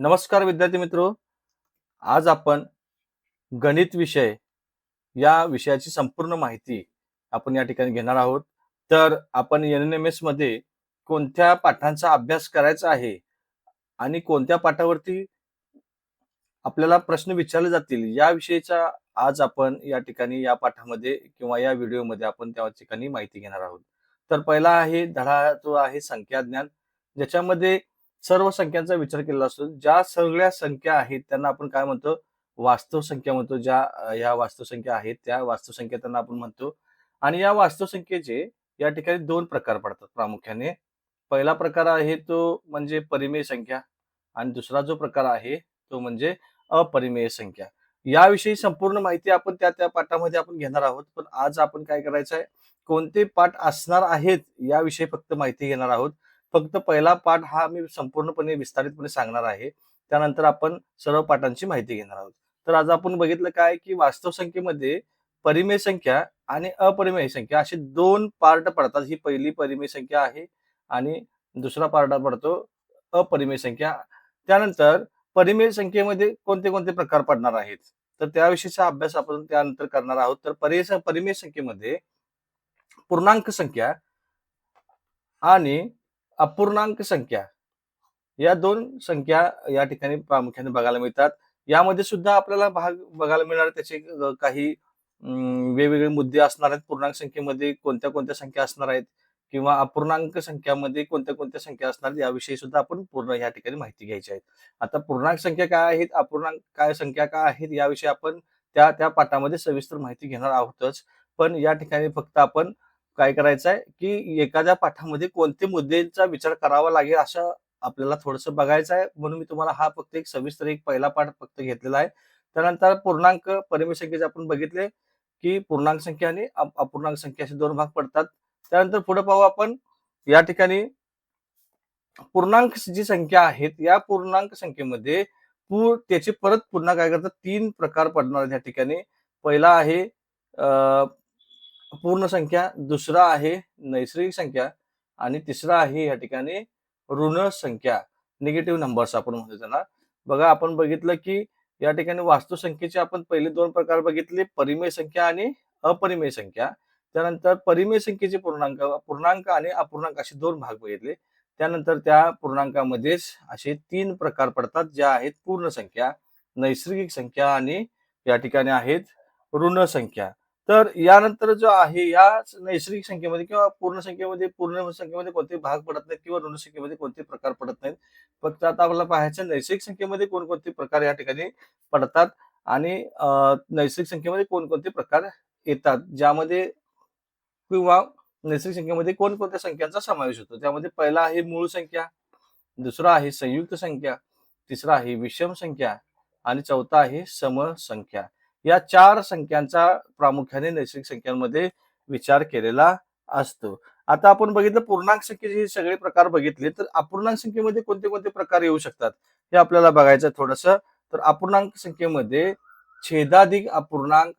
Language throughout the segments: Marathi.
नमस्कार विद्यार्थी मित्रो. आज आपण गणित विषय या विषयाची संपूर्ण माहिती आपण या ठिकाणी घेणार आहोत. तर आपण एन एम एसमध्ये कोणत्या पाठांचा अभ्यास करायचा आहे आणि कोणत्या पाठावरती आपल्याला प्रश्न विचारले जातील या विषयीचा आज आपण या ठिकाणी या पाठामध्ये किंवा या व्हिडिओमध्ये आपण त्या ठिकाणी माहिती घेणार आहोत. तर पहिला आहे धडा जो आहे संख्या ज्ञान. ज्याच्यामध्ये सर्व संख्यांचा विचार केलेला असतो. ज्या सगळ्या संख्या आहेत त्यांना आपण काय म्हणतो? वास्तव संख्या म्हणतो. ज्या या ह्या वास्तव संख्या आहेत त्या वास्तव संख्या त्यांना आपण म्हणतो. आणि या वास्तव संख्येचे या ठिकाणी दोन प्रकार पडतात प्रामुख्याने. पहिला प्रकार आहे तो म्हणजे परिमेय संख्या आणि दुसरा जो प्रकार आहे तो म्हणजे अपरिमेय संख्या. याविषयी संपूर्ण माहिती आपण त्या त्या पाठामध्ये आपण घेणार आहोत. पण आज आपण काय करायचं आहे कोणते पाठ असणार आहेत याविषयी फक्त माहिती घेणार आहोत. फक्त पहिला पाठ हा मी संपूर्णपणे विस्तारितपणे सांगणार आहे. त्यानंतर आपण सर्व पाठांची माहिती घेणार आहोत. तर आज आपण बघितलं काय की वास्तव संख्येमध्ये परिमेय संख्या आणि अपरिमेय संख्या असे दोन पार्ट पडतात. ही पहिली परिमेय संख्या आहे आणि दुसरा पार्ट पडतो अपरिमेय संख्या. त्यानंतर परिमेय संख्येमध्ये कोणते कोणते प्रकार पडणार आहेत? तर त्याविषयीचा अभ्यास आपण त्यानंतर करणार आहोत. तर परिमेय परिमेय संख्येमध्ये पूर्णांक संख्या आणि अपूर्णांक संख्या. या दोन संख्या या ठिकाणी प्रामुख्याने बघायला मिळतात. यामध्ये सुद्धा आपल्याला भाग बघायला मिळणार त्याचे काही वेगवेगळे मुद्दे असणार आहेत. पूर्णांक संख्येमध्ये कोणत्या कोणत्या संख्या असणार आहेत? किंवा अपूर्णांक संख्यामध्ये कोणत्या कोणत्या संख्या असणार आहेत? याविषयी सुद्धा आपण पूर्ण या ठिकाणी माहिती घ्यायची आहे. आता पूर्णांक संख्या काय आहेत? अपूर्णांक काय संख्या काय आहेत? याविषयी आपण त्या त्या पाठामध्ये सविस्तर माहिती घेणार आहोतच. पण या ठिकाणी फक्त आपण काय करायचं आहे की एखाद्या पाठामध्ये कोणते मुद्द्यांचा विचार करावा लागेल असं आपल्याला थोडंसं बघायचं आहे. म्हणून मी तुम्हाला हा फक्त एक सविस्तर एक पहिला पाठ फक्त घेतलेला आहे. त्यानंतर पूर्णांक परिमेय संख्येचे आपण बघितले की पूर्णांक संख्या आणि अप- अपूर्णांक संख्या असे दोन भाग पडतात. त्यानंतर पुढे पाहू आपण या ठिकाणी पूर्णांक जी संख्या आहेत या पूर्णांक संख्येमध्ये पूर त्याचे परत पुन्हा काय करतात? तीन प्रकार पडणार आहेत या ठिकाणी. पहिला आहे पूर्ण संख्या दुसरा आहे नैसर्गिक संख्या आणि तिसरा आहे या ठिकाणी ऋण संख्या. निगेटिव्ह नंबर्स आपण म्हणतो त्यांना बघा आपण बघितलं की या ठिकाणी वास्तुसंख्येचे आपण पहिले दोन प्रकार बघितले परिमेय संख्या आणि अपरिमेय संख्या. त्यानंतर परिमेय संख्येचे पूर्णांक पूर्णांक आणि अपूर्णांक असे दोन भाग बघितले. त्यानंतर त्या पूर्णांकामध्येच असे तीन प्रकार पडतात ज्या आहेत पूर्ण संख्या नैसर्गिक संख्या आणि या ठिकाणी आहेत ऋण संख्या. तर यानंतर जो आहे या नैसर्गिक संख्येमध्ये किंवा पूर्ण संख्येमध्ये पूर्ण संख्येमध्ये कोणते भाग पडत नाहीत किंवा ऋण संख्येमध्ये कोणते प्रकार पडत नाहीत. फक्त आता आपल्याला पाहायचं नैसर्गिक संख्येमध्ये कोणकोणते प्रकार या ठिकाणी पडतात आणि नैसर्गिक संख्येमध्ये कोणकोणते प्रकार येतात ज्यामध्ये किंवा नैसर्गिक संख्येमध्ये कोणकोणत्या संख्यांचा समावेश होतो. त्यामध्ये पहिला आहे मूळ संख्या दुसरा आहे संयुक्त संख्या तिसरा आहे विषम संख्या आणि चौथा आहे समसंख्या या चार संख्यांचा प्रामुख्याने नैसर्गिक संख्यांमध्ये विचार केलेला असतो. आता आपण बघितलं पूर्णांक संख्येचे हे सगळे प्रकार बघितले तर अपूर्णांक संख्येमध्ये कोणते कोणते प्रकार येऊ शकतात? हे आपल्याला बघायचं थोडस. तर अपूर्णांक संख्येमध्ये छेदाधिक अपूर्णांक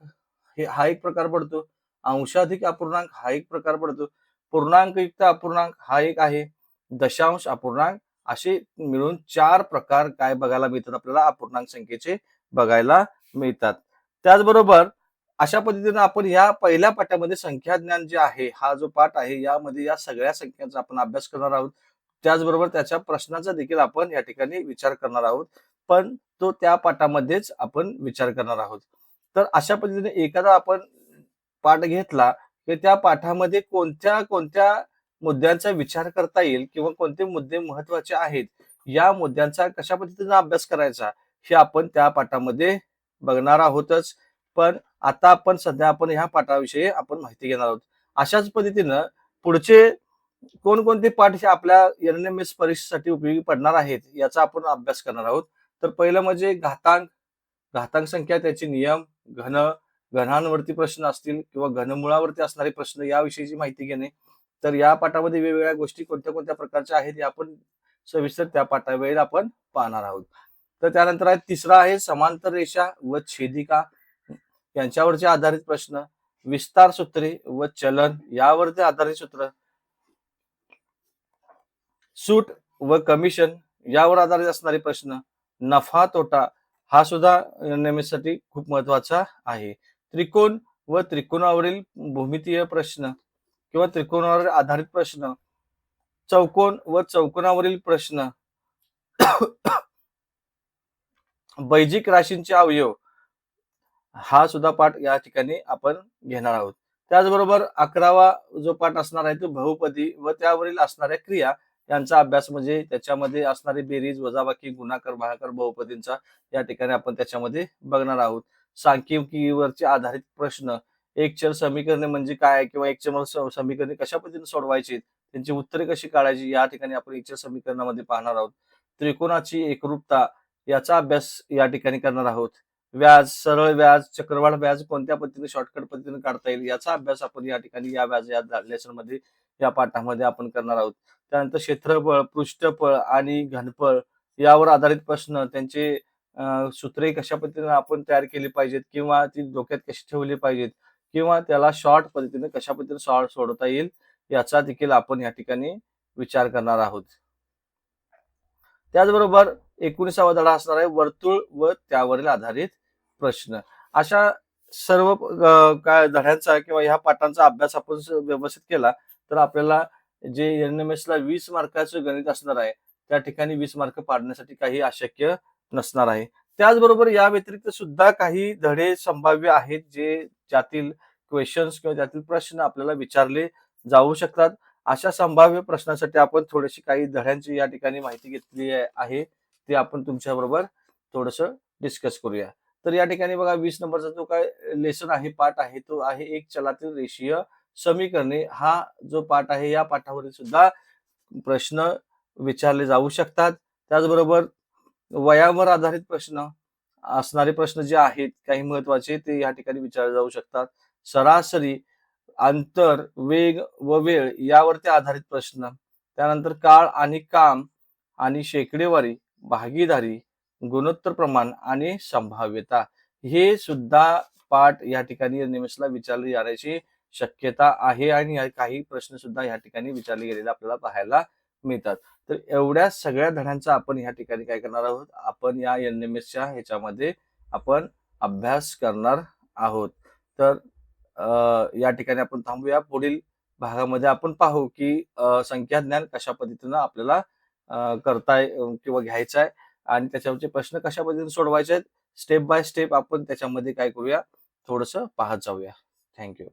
हे हा एक प्रकार पडतो. अंशाधिक अपूर्णांक हा एक प्रकार पडतो. पूर्णांकयुक्त अपूर्णांक हा एक आहे. दशांश अपूर्णांक असे मिळून चार प्रकार काय बघायला मिळतात? आपल्याला अपूर्णांक संख्येचे बघायला मिळतात. त्याचबरोबर अशा पद्धतीने आपण या पहिल्या पाठामध्ये संख्या ज्ञान जे आहे हा जो पाठ आहे यामध्ये या सगळ्या संख्यांचा आपण अभ्यास करणार आहोत. त्याचबरोबर त्याच्या प्रश्नाचा देखील आपण या ठिकाणी विचार करणार आहोत. पण तो त्या पाठामध्येच आपण विचार करणार आहोत. तर अशा पद्धतीने एखादा आपण पाठ घेतला की त्या पाठामध्ये कोणत्या कोणत्या मुद्द्यांचा विचार करता येईल किंवा कोणते मुद्दे महत्त्वाचे आहेत या मुद्द्यांचा कशा पद्धतीने अभ्यास करायचा हे आपण त्या पाठामध्ये बघणार आहोतच. पण आता आपण सध्या आपण ह्या पाठाविषयी आपण माहिती घेणार आहोत. अशाच पद्धतीनं पुढचे कोणकोणते पाठ हे आपल्या एन एम एस परीक्षेसाठी उपयोगी पडणार आहेत याचा आपण अभ्यास करणार आहोत. तर पहिलं म्हणजे घातांक घातांक संख्या त्याचे नियम घन घनांवरती प्रश्न असतील किंवा घनमुळावरती असणारे प्रश्न याविषयीची माहिती घेणे. तर या पाठामध्ये वेगवेगळ्या गोष्टी कोणत्या कोणत्या प्रकारच्या आहेत या आपण सविस्तर त्या पाठावेळी आपण पाहणार आहोत. तर त्यानंतर आहे तिसरा आहे समांतर रेषा व छेदिका. यांच्यावरचे आधारित प्रश्न विस्तार सूत्रे व चलन यावरचे आधारित सूत्र. सूट व कमिशन यावर आधारित असणारे प्रश्न नफा तोटा हा सुद्धा एनएमएस खूप महत्त्वाचा आहे. त्रिकोण व त्रिकोणावरील भूमितीय प्रश्न किंवा त्रिकोणावर आधारित प्रश्न चौकोन व चौकोनावरील प्रश्न. बैजिक राशींचे अवयव हा सुद्धा पाठ या ठिकाणी आपण घेणार आहोत. त्याचबरोबर अकरावा जो पाठ असणार आहे तो बहुपदी व त्यावरील असणाऱ्या क्रिया यांचा अभ्यास म्हणजे त्याच्यामध्ये असणारी बेरीज वजाबाकी गुणाकार भागाकार बहुपदींचा या ठिकाणी आपण त्याच्यामध्ये बघणार आहोत. सांख्यिकीवरचे आधारित प्रश्न एक चर समीकरणे म्हणजे काय किंवा एक चल समीकरणे कशा पद्धतीने सोडवायची त्यांची उत्तरे कशी काढायची या ठिकाणी आपण एक चल समीकरणामध्ये पाहणार आहोत. त्रिकोणाची एकरूपता याचा अभ्यास या ठिकाणी करणार आहोत. व्याज सरळ व्याज चक्रवाढ व्याज कोणत्या पद्धतीने शॉर्टकट पद्धतीने काढता येईल याचा अभ्यास आपण या ठिकाणी या व्याज या लेसनमध्ये या पाठामध्ये आपण करणार आहोत. त्यानंतर क्षेत्रफळ पृष्ठफळ आणि घनफळ यावर आधारित प्रश्न त्यांचे सूत्रे कशा पद्धतीने आपण तयार केली पाहिजेत किंवा ती डोक्यात कशी ठेवली पाहिजेत किंवा त्याला शॉर्ट पद्धतीने कशा पद्धतीने सॉल्व सोडवता येईल याचा देखील आपण या ठिकाणी विचार करणार आहोत. त्याचबरोबर एकोणीसावा धडा असणार आहे वर्तुळ व त्यावरील आधारित प्रश्न. अशा सर्व काय धड्यांचा किंवा ह्या पाठांचा अभ्यास आपण व्यवस्थित केला तर आपल्याला जे एन एम एस ला वीस मार्काचं गणित असणार आहे त्या ठिकाणी वीस मार्क पाडण्यासाठी काही अशक्य नसणार आहे. त्याचबरोबर या व्यतिरिक्त सुद्धा काही धडे संभाव्य आहेत जे ज्यातील क्वेश्चन्स किंवा त्यातील प्रश्न आपल्याला विचारले जाऊ शकतात. अशा संभाव्य प्रश्नासाठी आपण थोडीशी काही धड्यांची या ठिकाणी माहिती घेतली आहे. ते आपण तुमच्याबरोबर थोडंसं थोडस डिस्कस करूया. तर या ठिकाणी बघा वीस नंबरचा जो काय लेसन आहे पाठ आहे तो आहे एक चलातील रेषीय समीकरणे. हा जो पाठ आहे या पाठावरील सुद्धा प्रश्न विचारले जाऊ शकतात. त्याचबरोबर वयावर आधारित प्रश्न असणारे प्रश्न जे आहेत काही महत्त्वाचे ते या ठिकाणी विचारले जाऊ शकतात. सरासरी अंतर वेग व वेळ यावरती आधारित प्रश्न. त्यानंतर काळ आणि काम आणि शेकडेवारी भागीदारी गुणोत्तर प्रमाण आणि संभाव्यता हे सुद्धा पाठ या ठिकाणी निमिषला विचारले जाण्याची शक्यता आहे आणि या काही प्रश्न सुद्धा या ठिकाणी विचारले गेलेले आपल्याला पाहायला मिळतात. तर एवढ्या सगळ्या धड्यांचा आपण या ठिकाणी काय करणार आहोत? आपण या एन एम एसच्या ह्याच्यामध्ये आपण अभ्यास करणार आहोत. तर या ठिकाणी आपण थांबूया. पुढील भागामध्ये आपण पाहू की संख्या ज्ञान कशा पद्धतीनं आपल्याला करताय किंवा घ्यायचा आहे आणि त्याच्यावरचे प्रश्न कशा पद्धतीने सोडवायचे आहेत स्टेप बाय स्टेप आपण त्याच्यामध्ये काय करूया? थोडस पाहत जाऊया. थँक्यू